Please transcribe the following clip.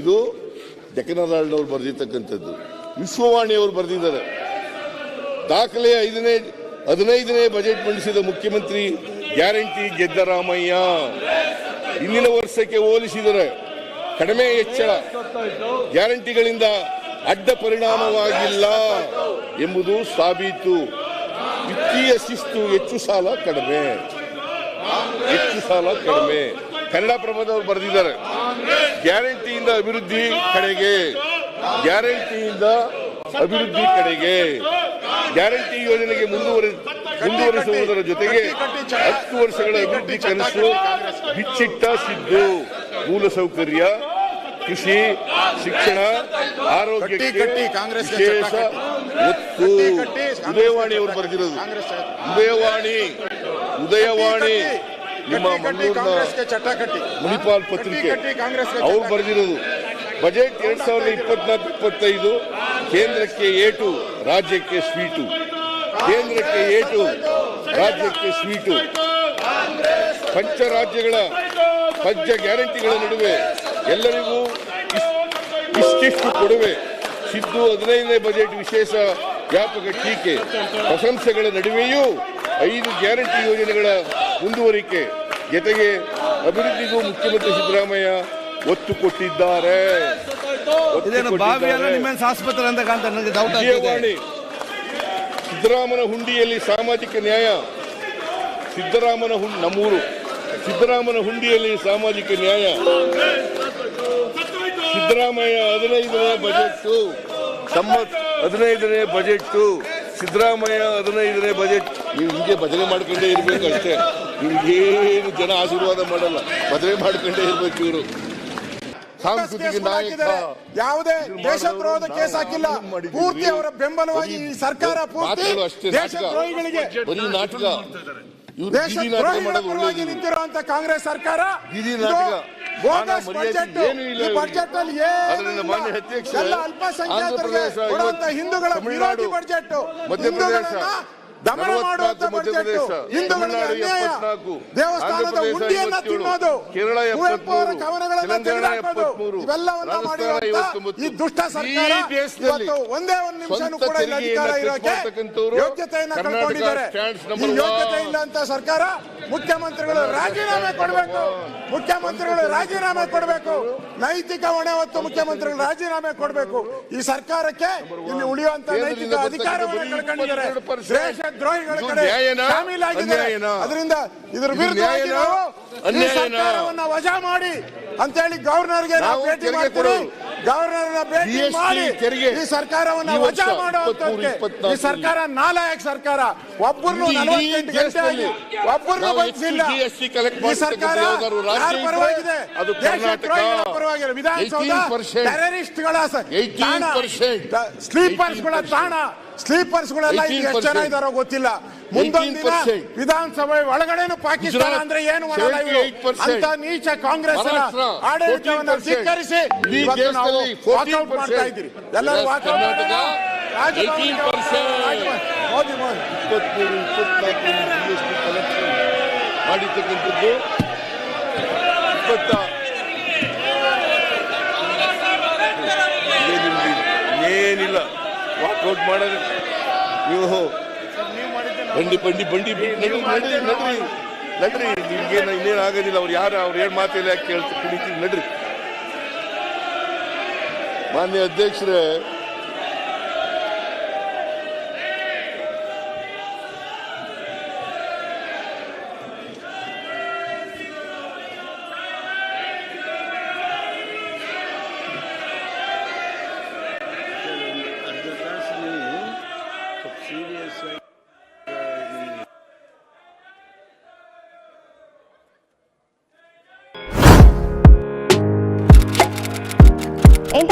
ಇದು ಡೆಕ್ಕನರಾಳ್ನವ್ರು ಬರೆದಿರ್ತಕ್ಕಂಥದ್ದು. ವಿಶ್ವವಾಣಿ ಅವರು ಬರೆದಿದ್ದಾರೆ. ದಾಖಲೆ ಐದನೇ, ಹದಿನೈದನೇ ಬಜೆಟ್ ಮಂಡಿಸಿದ ಮುಖ್ಯಮಂತ್ರಿ ಗ್ಯಾರಂಟಿ ಗೆದ್ದರಾಮಯ್ಯ. ಇಂದಿನ ವರ್ಷಕ್ಕೆ ಹೋಲಿಸಿದರೆ ಕಡಿಮೆ ಹೆಚ್ಚಳ. ಗ್ಯಾರಂಟಿಗಳಿಂದ ಅಡ್ಡ ಪರಿಣಾಮವಾಗಿಲ್ಲ ಎಂಬುದು ಸಾಬೀತು. ವಿತ್ತೀಯ ಶಿಸ್ತು ಹೆಚ್ಚು ಸಾಲ ಕಡಿಮೆ. ಹೆಚ್ಚು ಸಾಲ ಕಡಿಮೆ. ಕನ್ನಡಪ್ರಭದವರು ಬರೆದಿದ್ದಾರೆ. ಗ್ಯಾರಂಟಿಯಿಂದ ಅಭಿವೃದ್ಧಿ ಕಡೆಗೆ. ಗ್ಯಾರಂಟಿಯಿಂದ ಅಭಿವೃದ್ಧಿ ಕಡೆಗೆ. ಗ್ಯಾರಂಟಿ ಯೋಜನೆಗೆ ಮುಂದುವರಿ ಮುಂದುವರಿಸುವುದರ ಜೊತೆಗೆ ಹತ್ತು ವರ್ಷಗಳ ಅಭಿವೃದ್ಧಿ ಕನಸು ಬಿಚ್ಚಿಟ್ಟ ಸಿದ್ದು. ಮೂಲಸೌಕರ್ಯ ಕೃಷಿ ಶಿಕ್ಷಣ ಆರೋಗ್ಯ ವಿಶೇಷ ಒತ್ತು. ಉದಯವಾಣಿ ಅವರು ಬರೆದಿರೋದು. ಉದಯವಾಣಿ. ಉದಯವಾಣಿ. ನಿಮ್ಮ ಮಂಗಳೂರಿನ ಮುನಿಪಾಲ್ ಪತ್ರಿಕೆ. ಅವ್ರು ಬರೆದಿರೋದು ಬಜೆಟ್ ಎರಡ್ ಸಾವಿರದ ಇಪ್ಪತ್ನಾಲ್ಕು ಇಪ್ಪತ್ತೈದು ಕೇಂದ್ರಕ್ಕೆ ಏಟು ರಾಜ್ಯಕ್ಕೆ ಸ್ವೀಟು. ಕೇಂದ್ರಕ್ಕೆ ಏಟು ರಾಜ್ಯಕ್ಕೆ ಸ್ವೀಟು. ಪಂಚ ರಾಜ್ಯಗಳ ಪಂಚ ಗ್ಯಾರಂಟಿಗಳ ನಡುವೆ ಎಲ್ಲರಿಗೂ ಇಷ್ಟಿಷ್ಟು ಕೊಡುವೆ. ಸಿದ್ದು ಹದಿನೈದನೇ ಬಜೆಟ್ ವಿಶೇಷ ವ್ಯಾಪಕ ಟೀಕೆ. ಪ್ರಶಂಸೆಗಳ ನಡುವೆಯೂ ಐದು ಗ್ಯಾರಂಟಿ ಯೋಜನೆಗಳ ಮುಂದುವರಿಕೆ. ಜೊತೆಗೆ ಅಭಿವೃದ್ಧಿಗೂ ಮುಖ್ಯಮಂತ್ರಿ ಸಿದ್ದರಾಮಯ್ಯ ಒತ್ತು ಕೊಟ್ಟಿದ್ದಾರೆ. ಸಿದ್ದರಾಮನ ಹುಂಡಿಯಲ್ಲಿ ಸಾಮಾಜಿಕ ನ್ಯಾಯ ಸಿದ್ದರಾಮನ ಹುಂಡಿ ನಮ್ಮೂರು ಸಿದ್ದರಾಮನ ಹುಂಡಿಯಲ್ಲಿ ಸಾಮಾಜಿಕ ನ್ಯಾಯ ಸಿದ್ದರಾಮಯ್ಯ ಹದಿನೈದನೇ ಬಜೆಟ್ ತಮ್ಮ ಹದಿನೈದನೇ ಬಜೆಟ್ ಸಿದ್ದರಾಮಯ್ಯ ಹದಿನೈದನೇ ಬಜೆಟ್. ನೀವು ಹೀಗೆ ಭಜನೆ ಮಾಡ್ಕೊಂಡೇ ಇರಬೇಕು ಅಷ್ಟೇ. ನಿಮ್ಗೇನು ಜನ ಆಶೀರ್ವಾದ ಮಾಡಲ್ಲ. ಭಜನೆ ಮಾಡ್ಕೊಂಡೇ ಇರ್ಬೇಕು ಇವರು. ಯಾವುದೇ ದೇಶದ್ರೋಹದ ಕೇಸ್ ಹಾಕಿಲ್ಲ. ಪೂರ್ತಿ ಅವರ ಬೆಂಬಲವಾಗಿ ಸರ್ಕಾರ ಪೂರ್ತಿ. ದೇಶದ್ರೋಹಿಗಳಿಗೆ ದೇಶದ್ರೋಹಿಗಳ ಪರವಾಗಿ ನಿಂತಿರುವಂತ ಕಾಂಗ್ರೆಸ್ ಸರ್ಕಾರ. ಮರ್ಯಾದೆ ಬಜೆಟ್. ಈ. ಬಜೆಟ್ ಅಲ್ಲಿ ಎಲ್ಲ ಅಲ್ಪಸಂಖ್ಯಾತರಿಗೆ ಕೊಡುವಂತ ಹಿಂದೂಗಳ ವಿರೋಧಿ ಬಜೆಟ್. ಮಧ್ಯಪ್ರದೇಶ. ದಮನ 44 ಮಾಡುವಂತ ಹಿಂದೂಗಳಿಗೆ ಅನ್ಯಾಯ. ದೇವಸ್ಥಾನದ ಉಂಡಿಯನ್ನ ತಿನ್ನೋದು ಕುವೆಂಪು ಅವರ 73, ಕವನಗಳನ್ನ 73, ಇವೆಲ್ಲವನ್ನ ಮಾಡಿರುವಂತ ಈ ದುಷ್ಟ ಸರ್ಕಾರ ಇವತ್ತು ಒಂದೇ ಒಂದು ನಿಮಿಷನೂ ಕೂಡ ಇಲ್ಲಿ ಅಧಿಕಾರ ಇರೋಕೆ ಯೋಗ್ಯತೆಯನ್ನ ಕಳ್ಕೊಂಡಿದ್ದಾರೆ ಈ ಯೋಗ್ಯತೆ. ಇಲ್ಲ ಅಂತ ಸರ್ಕಾರ ಮುಖ್ಯಮಂತ್ರಿಗಳು ರಾಜೀನಾಮೆ ಕೊಡಬೇಕು. ಮುಖ್ಯಮಂತ್ರಿಗಳು ರಾಜೀನಾಮೆ ಕೊಡಬೇಕು. ನೈತಿಕ ಹೊಣೆ ಹೊತ್ತು ಮುಖ್ಯಮಂತ್ರಿಗಳು ರಾಜೀನಾಮೆ ಕೊಡಬೇಕು. ಈ ಸರ್ಕಾರಕ್ಕೆ ಇಲ್ಲಿ ಉಳಿಯುವಂತ ನೈತಿಕ ಅಧಿಕಾರವನ್ನು ಕಳ್ಕೊಂಡಿದ್ದಾರೆ. 22% ಕಡೆ? ಶಾಮೀಲಾಗಿದ್ದಾರೆ ಅದರಿಂದ ಇದರ ವಿರುದ್ಧ ಸರ್ಕಾರವನ್ನ ವಜಾ ಮಾಡಿ ಅಂತೇಳಿ ಗವರ್ನರ್ಗೆ ನಾವು ಗೆ ಭೇಟಿ ಮಾಡ್ತೀವಿ. ಗವರ್ನರ್ನ ಭೇಟಿ ಮಾಡಿ ತೆರಿಗೆ. ಈ ಸರ್ಕಾರವನ್ನ ವಜಾ ಮಾಡುವಂತಕ್ಕೆ 23, ಈ ಸರ್ಕಾರ ನಾಲಾಯಕ್ ಸರ್ಕಾರ. ಒಬ್ಬರನ್ನು ನಲವತ್ತೆಂಟು ಗಂಟೆ ಆಗಿ ಒಬ್ಬರನ್ನು ಬಂಧಿಸಿಲ್ಲ ಈ ಸರ್ಕಾರ ಯಾರ ಪರವಾಗಿದೆ. ದೇಶದ್ರೋಹಿಗಳ ಪರವಾಗಿದೆ ವಿಧಾನಸೌಧ 18% ಟೆರರಿಸ್ಟ್ಗಳ ಸ- 18% ಸ್ಲೀಪರ್ಸ್ಗಳ ತಾಣ. ಸ್ಲೀಪರ್ಸ್ಗಳೆಲ್ಲ ಈಗ ಎಷ್ಟು ಜನ 18% ಇದಾರೋ ಗೊತ್ತಿಲ್ಲ. ಮುಂದೊಂದು ದಿನ ವಿಧಾನಸಭೆ ಒಳಗಡೆನು ಪಾಕಿಸ್ತಾನ ಅಂದ್ರೆ ಏನು ಮಾಡಲ್ಲ ಇವರು. 78%. ಅಂತ ನೀಚ ಕಾಂಗ್ರೆಸ್ ಆಡಳಿತವನ್ನು 14%. ಧಿಕ್ಕರಿಸಿ ವಾಕೌಟ್ ಮಾಡ್ತಾ ಇದ್ದೀರಿ. ಎಲ್ಲರೂ ವಾಕೌಟ್ ಕರ್ನಾಟಕ 18%. ಮೋದಿ ಮೋದಿ. ಇಪ್ಪತ್ಮೂರು ಇಪ್ಪತ್ನಾಲ್ಕು ಜಿ ಎಸ್ ಟಿ ಕಲೆಕ್ಷನ್ ಮಾಡಿರ್ತಕ್ಕಂಥದ್ದು. ಇಪ್ಪತ್ತ ಏನಿಲ್ಲ. ವಾಕೌಟ್ ಮಾಡಿ ನೀವು ಬಂಡಿ ಬಂಡಿ ಬಂಡಿ ನಡ್ರಿ ನಡ್ರಿ ನಡ್ರಿ. ನಿಮ್ಗೇನು ಇನ್ನೇನು ಆಗೋದಿಲ್ಲ. ಅವ್ರು ಯಾರು ಅವ್ರು ಏನು ಮಾತಿಲ್ಲ ಯಾಕೆ ಕೇಳ್ತೀವಿ ನಡ್ರಿ. ಮಾನ್ಯ ಅಧ್ಯಕ್ಷರೇ